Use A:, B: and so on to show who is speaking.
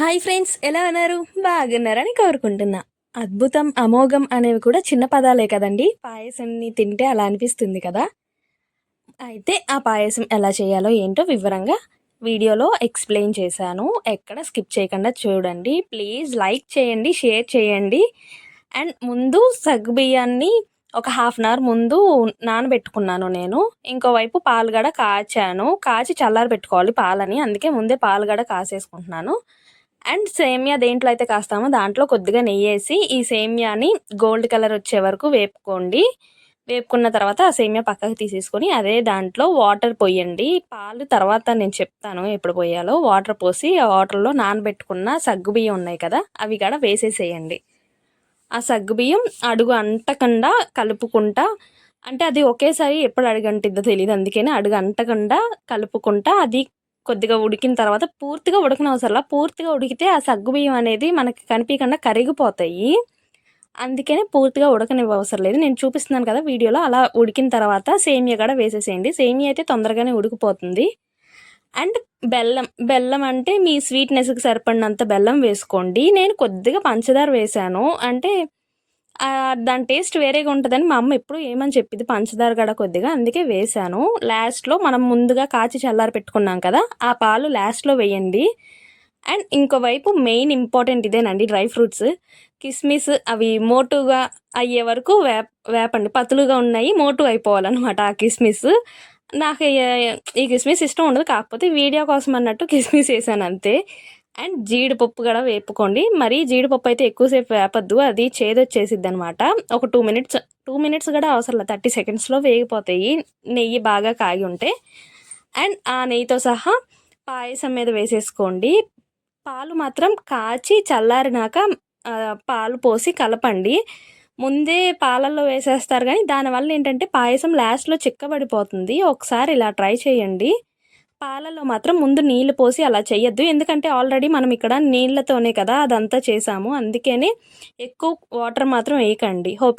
A: Hi friends ఎలా అన్నారు బాగున్నారని కోరుకుంటున్నా. అద్భుతం అమోఘం అనేవి కూడా చిన్న పదాలే కదండి. పాయసాన్ని తింటే అలా అనిపిస్తుంది కదా? అయితే ఆ పాయసం ఎలా చేయాలో ఏంటో వివరంగా వీడియోలో ఎక్స్ప్లెయిన్ చేశాను. ఎక్కడ స్కిప్ చేయకుండా చూడండి. ప్లీజ్ లైక్ చేయండి షేర్ చేయండి. అండ్ ముందు సగ్గుబియ్యాన్ని ఒక హాఫ్ అన్ అవర్ ముందు నానబెట్టుకున్నాను నేను. ఇంకోవైపు పాలుగడ కాచాను. కాచి చల్లారి పెట్టుకోవాలి పాలని. అందుకే ముందే పాలుగడ కాసేసుకుంటున్నాను. అండ్ సేమియా దేంట్లో అయితే కాస్తామో దాంట్లో కొద్దిగా నెయ్యి వేసి ఈ సేమియాని గోల్డ్ కలర్ వచ్చే వరకు వేపుకోండి. వేపుకున్న తర్వాత ఆ సేమియా పక్కకు తీసేసుకొని అదే దాంట్లో వాటర్ పోయండి. పాలు తర్వాత నేను చెప్తాను ఎప్పుడు పోయాలో. వాటర్ పోసి ఆ వాటర్లో నానబెట్టుకున్న సగ్గు బియ్యం ఉన్నాయి కదా అవి కూడా వేసేసేయండి. ఆ సగ్గు బియ్యం అడుగు అంటకుండా కలుపుకుంటా అంటే అది ఒకేసారి ఎప్పుడు అడుగంటిద్దో తెలియదు అందుకని అడుగు అంటకుండా కలుపుకుంటా అది కొద్దిగా ఉడికిన తర్వాత పూర్తిగా ఉడకనవసరంలా పూర్తిగా ఉడికితే ఆ సగ్గుబియ్యం అనేది మనకి కనిపించకుండా కరిగిపోతాయి. అందుకనే పూర్తిగా ఉడకనివ్వ అవసరం లేదు. నేను చూపిస్తున్నాను కదా వీడియోలో అలా ఉడికిన తర్వాత సేమియా కూడా వేసేసేయండి. సేమియా అయితే తొందరగానే ఉడికిపోతుంది. అండ్ బెల్లం బెల్లం అంటే మీ స్వీట్నెస్కి సరిపడినంత బెల్లం వేసుకోండి. నేను కొద్దిగా పంచదార వేశాను అంటే దాని టేస్ట్ వేరేగా ఉంటుందని మా అమ్మ ఎప్పుడు ఏమని చెప్పింది పంచదార గడ కొద్దిగా అందుకే వేశాను. లాస్ట్లో మనం ముందుగా కాచి చల్లారి పెట్టుకున్నాం కదా ఆ పాలు లాస్ట్లో వేయండి. అండ్ ఇంకోవైపు మెయిన్ ఇంపార్టెంట్ ఇదేనండి డ్రై ఫ్రూట్స్. కిస్మిస్ అవి మోటుగా అయ్యే వరకు వేప వేపండి. పతులుగా ఉన్నాయి మోటు అయిపోవాలన్నమాట ఆ కిస్మిస్. నాకు ఈ కిస్మిస్ ఇష్టం ఉండదు కాకపోతే వీడియో కోసం అన్నట్టు కిస్మిస్ వేసాను అంతే. అండ్ జీడిపప్పు కూడా వేపుకోండి. మరి జీడిపప్పు అయితే ఎక్కువసేపు వేపద్దు. అది చేదొచ్చేసిద్ది అనమాట ఒక టూ మినిట్స్ టూ మినిట్స్ కూడా అవసరం థర్టీ సెకండ్స్లో వేగిపోతాయి. నెయ్యి బాగా కాగి ఉంటే. అండ్ ఆ నెయ్యితో సహా పాయసం మీద వేసేసుకోండి. పాలు మాత్రం కాచి చల్లారినాక పాలు పోసి కలపండి. ముందే పాలల్లో వేసేస్తారు కానీ దానివల్ల ఏంటంటే పాయసం లాస్ట్లో చిక్కబడిపోతుంది. ఒకసారి ఇలా ట్రై చేయండి. పాలలో మాత్రం ముందు నీళ్ళు పోసి అలా చేయొద్దు ఎందుకంటే ఆల్రెడీ మనం ఇక్కడ నీళ్ళతోనే కదా అదంతా చేసాము. అందుకనే ఎక్కువ వాటర్ మాత్రం వేయకండి. హోప్